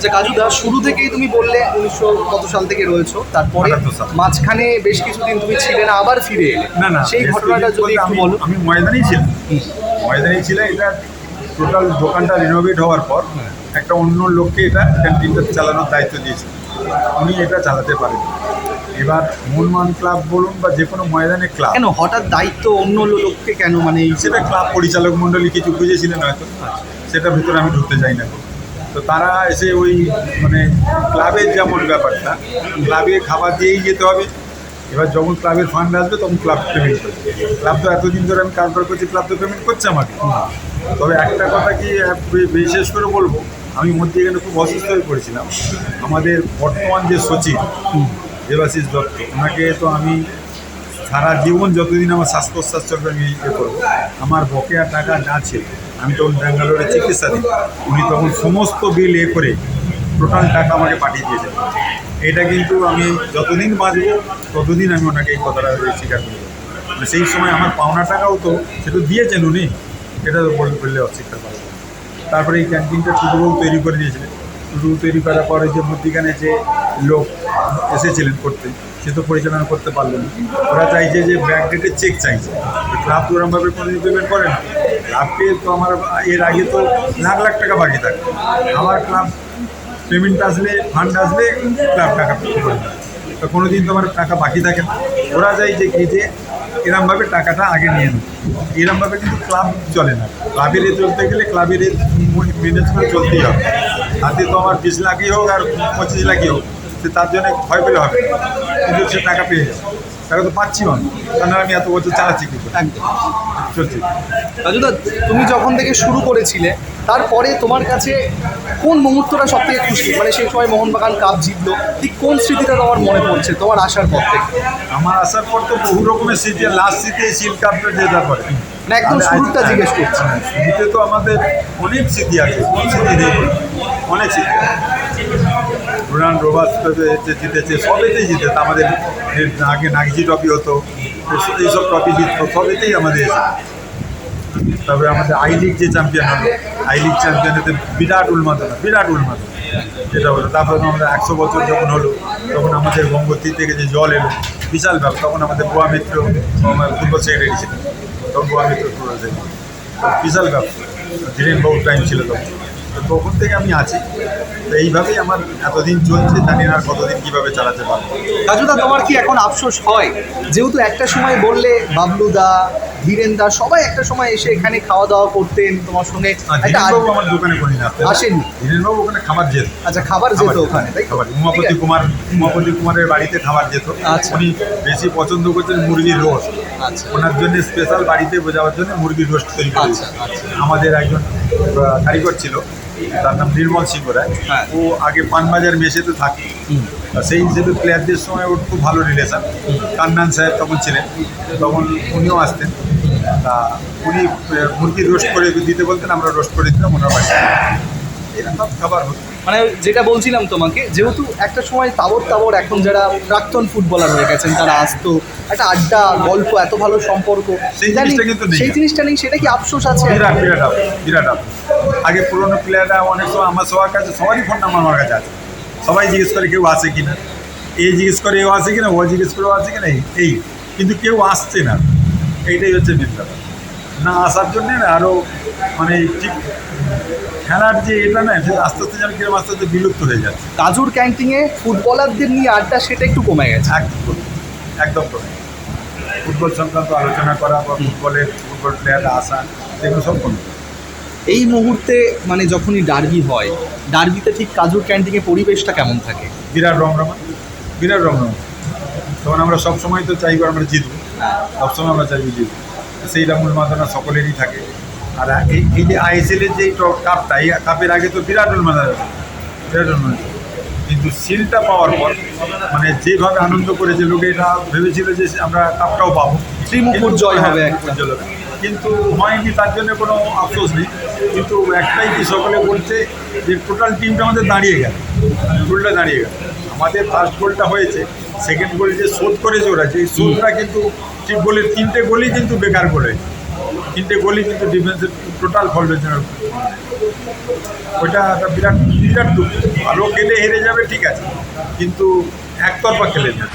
আচ্ছা কাজুদা শুরু থেকেই তুমি বললে উনিশশো কত সাল থেকে রয়েছো তারপরে মাঝখানে বেশ কিছুদিন তুমি ছিলে না আবার ফিরে এলে। না না সেই ঘটনাটা যদি একটু আমি- বলো। আমি ময়দানেই ছিলাম। ময়দানেই ছিল এটা টোটাল দোকানটা রিনোভেট হওয়ার পর একটা অন্য লোককে এটা ক্যান্টিনটা চালানোর দায়িত্ব দিয়েছে। উনি এটা চালাতে পারেন এবার মোহনমান ক্লাব বলুন বা যে কোনো ময়দানে ক্লাব। কেন? হঠাৎ দায়িত্ব অন্য লোককে কেন মানে সেটা ক্লাব পরিচালক মণ্ডলী কিছু বুঝেছিলেন হয়তো। সেটা ভিতরে আমি ঢুকতে চাই না। তো তারা এসে ওই মানে ক্লাবের যেমন ব্যাপারটা, ক্লাবে খাবার দিয়েই যেতে হবে। এবার যখন ক্লাবের ফান্ড আসবে, তখন ক্লাব পেমেন্ট করবে। ক্লাব তো এতদিন ধরে আমি কারবার করছি ক্লাব তো পেমেন্ট করছে আমাকে। তবে একটা কথা কি বিশেষ করে বলব, আমি মধ্যে এখানে খুব অসুস্থ হয়ে পড়েছিলাম। আমাদের বর্তমান যে সচিব, দেবাশিস দত্ত, ওনাকে তো আমি সারা জীবন যতদিন আমার শ্বাস প্রশ্বাস চলবে আমি ইয়ে করব, আমার বকেয়া টাকা না ছিল আমি তখন ব্যাঙ্গালোরে চিকিৎসা দিই, উনি তখন সমস্ত বিল এ করে টোটাল টাকা আমাকে পাঠিয়ে দিয়েছেন। এটা কিন্তু আমি যতদিন বাঁচবো, ততদিন আমি ওনাকে এই কথাটা স্বীকার করব। মানে সেই সময় আমার পাওনা টাকাও তো সেটা দিয়েছেন উনি এটা তো বল- বললে অস্বীকার পারব। তারপরে এই ক্যান্টিনটা টুটুবাবু তৈরি করে দিয়েছিলেন। টুটুবাবু তৈরি করার পরে যে মধ্যিখানে যে লোক এসেছিলেন করতে, সে তো পরিচালনা করতে পারলেন ওরা চাইছে যে ব্যাংক ডেটের চেক চাইছে। ক্লাব তো ওরমভাবে কোনো পেমেন্ট করে না। ক্লাবকে তো আমার এর আগে তো লাখ লাখ টাকা বাকি থাকে আমার ক্লাব পেমেন্ট আসলে ফান্ড আসলে ক্লাব টাকা। তো কোনো দিন তোমার টাকা বাকি থাকে না। ওরা চাই যে কি যে এরমভাবে টাকাটা আগে নিয়ে নেবে এরমভাবে কিন্তু ক্লাব চলে না। ক্লাবের এ চলতে গেলে ক্লাবের ম্যানেজ করে চলতেই হবে। তাতে তো আমার বিশ লাখই হোক আর পঁচিশ লাখই হোক, সে তার জন্য ভয় পেলে হবে কিন্তু সে টাকা পেয়ে যাবে টাকা তো পাচ্ছি আমি কারণ আমি এত বছর চালাচ্ছি কিন্তু? একদম। রাজুদা তুমি যখন থেকে শুরু করেছিলে তারপরে তোমার কাছে কোন মুহূর্তটা সব থেকে খুশি মানে সেই সময় মোহনবাগান কাপ জিতলো ঠিক কোন স্মৃতিটা তোমার মনে পড়ছে তোমার আসার পর থেকে আমার আসার পর তো বহু রকমের স্মৃতি লাস্ট স্মৃতি শিল কাপটা জেতার পরে মানে একদম শুরুটা জিজ্ঞেস করছি। হ্যাঁ, শুরুতে তো আমাদের অনেক স্মৃতি আছে কোন স্মৃতি নেই অনেক স্মৃতি রুরান রোবাস জিতেছে, সবেতেই জিতেছে। আমাদের আগে নাগজি ট্রফি হতো এইসব- ট্রফি জিততো, সবেতেই আমাদের তবে আমাদের আই লিগ যে চ্যাম্পিয়ন হলো, আই লিগ চ্যাম্পিয়নেতে বিরাট উন্মাদনা বিরাট উন্মাদনা যেটা হলো, তারপরে আমাদের একশো বছর যখন হলো, তখন আমাদের গঙ্গোত্রী থেকে যে জল এলো, বিশাল ব্যাপার। তখন আমাদের গোয়া মিত্র পূর্ব সেক্রেটারি ছিলেন, তখন গোয়া মিত্র বিশাল ব্যাপার। ধীরেন বহু টাইম ছিল তখন। তখন থেকে আমি আছি? তো এইভাবেই আমার এতদিন চলছে, জানি না কতদিন কীভাবে চালাতে পারব। রাজুদা, তোমার কি এখন আফসোস হয়? যেহেতু একটা সময় বললে বাবলুদা ধীরেনদা সবাই একটা সময় এসে এখানে খাওয়া দাওয়া করতেন তোমার সঙ্গে একটা আমার দোকানে কোনদিন আসতেন আসেননি? ধীরেনবাবু ওখানে খাবার যেত আচ্ছা খাবার যেত ওখানে তাই তো? খাবার ঠিক উমাপতি আছে। কুমার উমাপতি কুমারের বাড়িতে খাবার যেত আচ্ছা। উনি বেশি পছন্দ করতেন মুরগির রোস্ট আচ্ছা ওনার জন্য স্পেশাল বাড়িতে বোঝাবার জন্য মুরগির রোস্ট তৈরি করে আচ্ছা, আচ্ছা। আমাদের একজন আহ, কারিগর ছিল তার নাম নির্মল সিংহ রায় হ্যাঁ। ও আগে পানবাজার মেসেতে থাকে। সেই হিসেবে প্লেয়ারদের সময় ওর খুব ভালো রিলেশন কান্নান সাহেব তখন ছিলেন। তখন উনিও আসতেন। তা উনি মুরগি রোস্ট করে দিতে বলতেন আমরা রোস্ট করে দিতাম ওনার বাড়িতে। এরকম খাবার হতো। মানে জিটা বলছিলাম তোমাকে যেহেতু একটা সময় তাবর তাবর এখন যারা প্রাক্তন ফুটবলার হয়ে গেছেন তারা আসতো একটা আড্ডা গল্প এত ভালো সম্পর্ক সেই জানি- জিনিসটা কিন্তু নেই। সেই জিনিসটা নেই সেটা কি আফসোস আছে? বিরাট বিরাট বিরাট আগে পুরোনো প্লেয়াররা অনেক সময় আমার সবার কাছে সবারই ফোন নাম্বার আমার কাছে আছে। সবাই জিজ্ঞেস করে কেউ আসে কিনা? এ জিজ্ঞেস করে এও আসে কিনা? ও জিজ্ঞেস করে আসে কিনা? এই কিন্তু কেউ আসছে না। এইটাই হচ্ছে মেন না আসার জন্যে আরও মানে ঠিক খেলার যে এটা না সেটা আস্তে আস্তে যেন কীরকম আস্তে আস্তে বিলুপ্ত হয়ে যাচ্ছে। কাজুর ক্যান্টিনে ফুটবলারদের নিয়ে আড্ডা সেটা একটু কমে গেছে। একদম একদম করে ফুটবল সংক্রান্ত আলোচনা করা বা ফুটবলের ফুটবল প্লেয়াররা আসা এগুলো সব কমে এই মুহূর্তে মানে যখনই ডার্বি হয় ডার্বিতে ঠিক কাজুর ক্যান্টিনে পরিবেশটা কেমন থাকে? বিরাট রমরমা বিরাট রমরমা। তখন আমরা সবসময় তো চাইব আমরা জিতবো সবসময় আমরা চাইব জিতবো। সেইটা মূল মাদনা সকলেরই থাকে। আর এই এই যে আইএসএল এর যে কাপটা এই কাপের আগে তো বিরাট ছিল। বিরাট উন্মাদনা কিন্তু সিলটা পাওয়ার পর মানে যেভাবে আনন্দ করেছে লোকে এটা ভেবেছিল যে আমরা কাপটাও পাবো ত্রিমুকুট জয় হ্যাঁ। হবে। কিন্তু হয়নি তার জন্য কোনো আফসোস নেই কিন্তু একটাই কি সকলে বলছে যে টোটাল টিমটা আমাদের দাঁড়িয়ে গেল গোলটা দাঁড়িয়ে গেল আমাদের ফার্স্ট গোলটা হয়েছে সেকেন্ড গোল যে শোধ করেছে ওরা যে শোধটা কিন্তু ঠিক গোলের তিনটে গোলই কিন্তু বেকার গোল হয়েছে তিনটে গোলই কিন্তু ডিফেন্সের টোটাল ফলবেশনের ওইটা একটা বিরাট বিরাট দুঃখ আরও গেলে হেরে যাবে, ঠিক আছে। কিন্তু একতরফা খেলে যাবে।